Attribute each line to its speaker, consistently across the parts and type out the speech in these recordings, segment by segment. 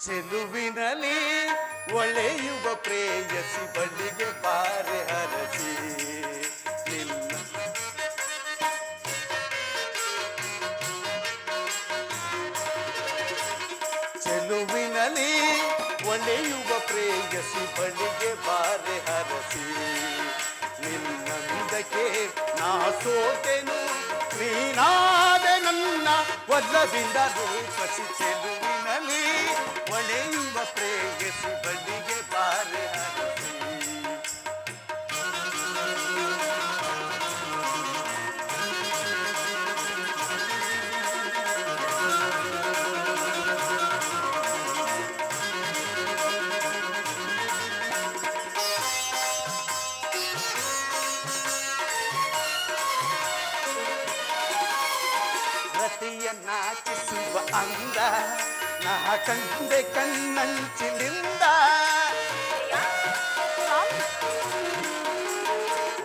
Speaker 1: ಚೆಲುವಿನಲ್ಲಿ ಒಳೆಯುವ ಪ್ರೇಯಸಿ ಬಳ್ಳಿಗೆ ಬಾರೆ ಹರಸಿ. ಚೆಲುವಿನಲ್ಲಿ ಒಳೆಯುವ ಪ್ರೇಯಸಿ ಬಳಿಗೆ ಬಾರೆ ಹರಸಿ. ನಿನ್ನಂದಕ್ಕೆ ನಾ ಸೋತೆನು ನೀನಾದೆ ಒಲ್ಲವಿಂದ ರೂಪಸಿ ಚೆಲುವಿನಲ್ಲಿ ಒಳೆಯುವ ಪ್ರೇಯಸಿ ಬಳಿಗೆ ಬಾರೆ ಹರಸಿ ರತಿಯ ನಾಚಿಸುವ ಅಂದ ನಾ ಕಂಡೆ ಕಣ್ಣಂಚಿನಿಂದ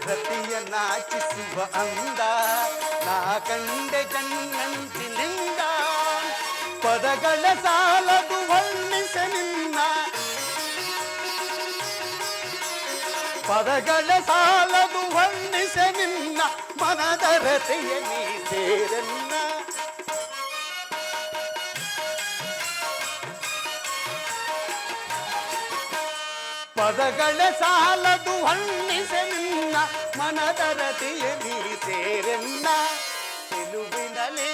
Speaker 1: ರತಿಯ ನಾಚಿಸುವ ಅಂದ ನಾ ಕಂಡೆ ಕಣ್ಣಂಚಿನಿಂದ ಪದಗಳ ಸಾಲದು ವರ್ಣಿಸ ನಿನ್ನ ಪದಗಳ ಸಾಲದು ವರ್ಣಿಸ ನಿನ್ನ ಮನದ ರತೆಯ ನೀ ಸೇರನ್ನ ಪದಗಳ ಸಾಲದು ಹಣ್ಣಿಸೆ ನಿನ್ನ ಮನದ ರತೆಯ ನೀ ಸೇರನ್ನ ನಿಲುವಿನಲೆ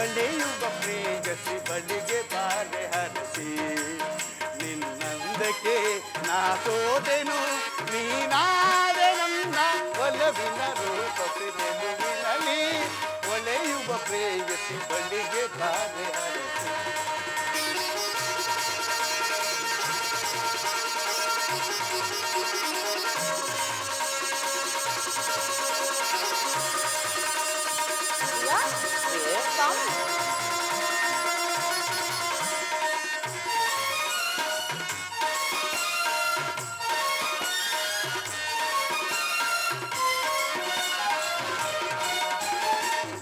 Speaker 1: ಒಳೆಯುವ ಪ್ರೇಯಸಿ ಬಳಿಗೆ ಬಾಳೆ ಹರಸಿ. ನಿನ್ನಂದಕ್ಕೆ ನಾ ಸೋದೆನು ನೀನಾದೆ ನನ್ನ ಒಲವಿನ ರೂಪಸಿ ನಿಲುವಿನಲಿ ಒಳೆಯುವ ಪ್ರೇಯಸಿ ಬಳಿಗೆ ಬಾಳೆ ಹರಸಿ.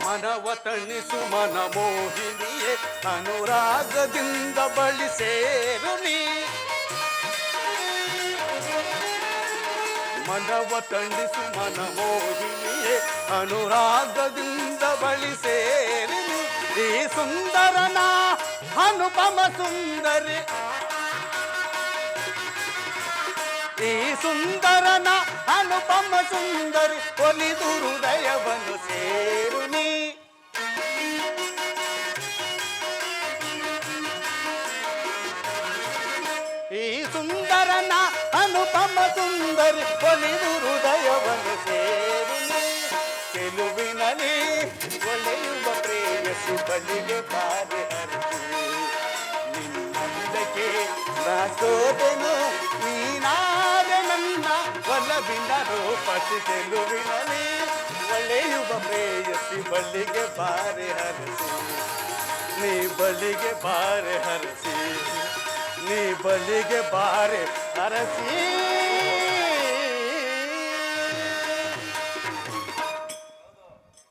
Speaker 1: ಮನವ ತಣಿಸು ಮನ ಮೋಹಿನಿಯೇ ಅನುರಾಗದಿಂದ ಬಳಿ ಸೇರು ನೀ. ಮನವ ತಣಿಸು ಮನ ಮೋಹಿನಿಯೇ ಅನುರಾಗದಿಂದ ಬಳಿ ಸೇರಿ ನೀ. ಈ ಸುಂದರನ ಅನುಪಮ ಸುಂದರಿ ಈ ಸುಂದರನ ಅನುಪಮ ಸುಂದರಿ ಒಲಿದು ಹೃದಯವನ್ನು ಸೇರು ನೀ ಈ ಸುಂದರನ ಅನುಪಮ ಸುಂದರಿ ಒಲಿದು ಹೃದಯವನ್ನು ಸೇರು ನೀ ಚೆಲುವಿನಲ್ಲಿ ಒಲೆಯುವ ಪ್ರೇಯಸಿ ಬಲಿಗೆ ಬಾರೆ ಹರಿಸಿ ನಿನ್ನಂದಕ್ಕೆ ನಾ ಸೋತೆನು ನೀನಾದ ನನ್ನ ಒಲವಿನ ರೂಪಸಿ ಚೆಲುವಿನಲ್ಲಿ ಒಳೆಯುವ ಪ್ರೇಯಸಿ ಬಲ್ಲಿಗೆ ಬಾರೆ ಹರಸಿ ನೀ ಬಲಿಗೆ ಬಾರೆ ಹರಸಿ ನೀ ಬಲಿಗೆ ಬಾರೆ ಹರಸಿ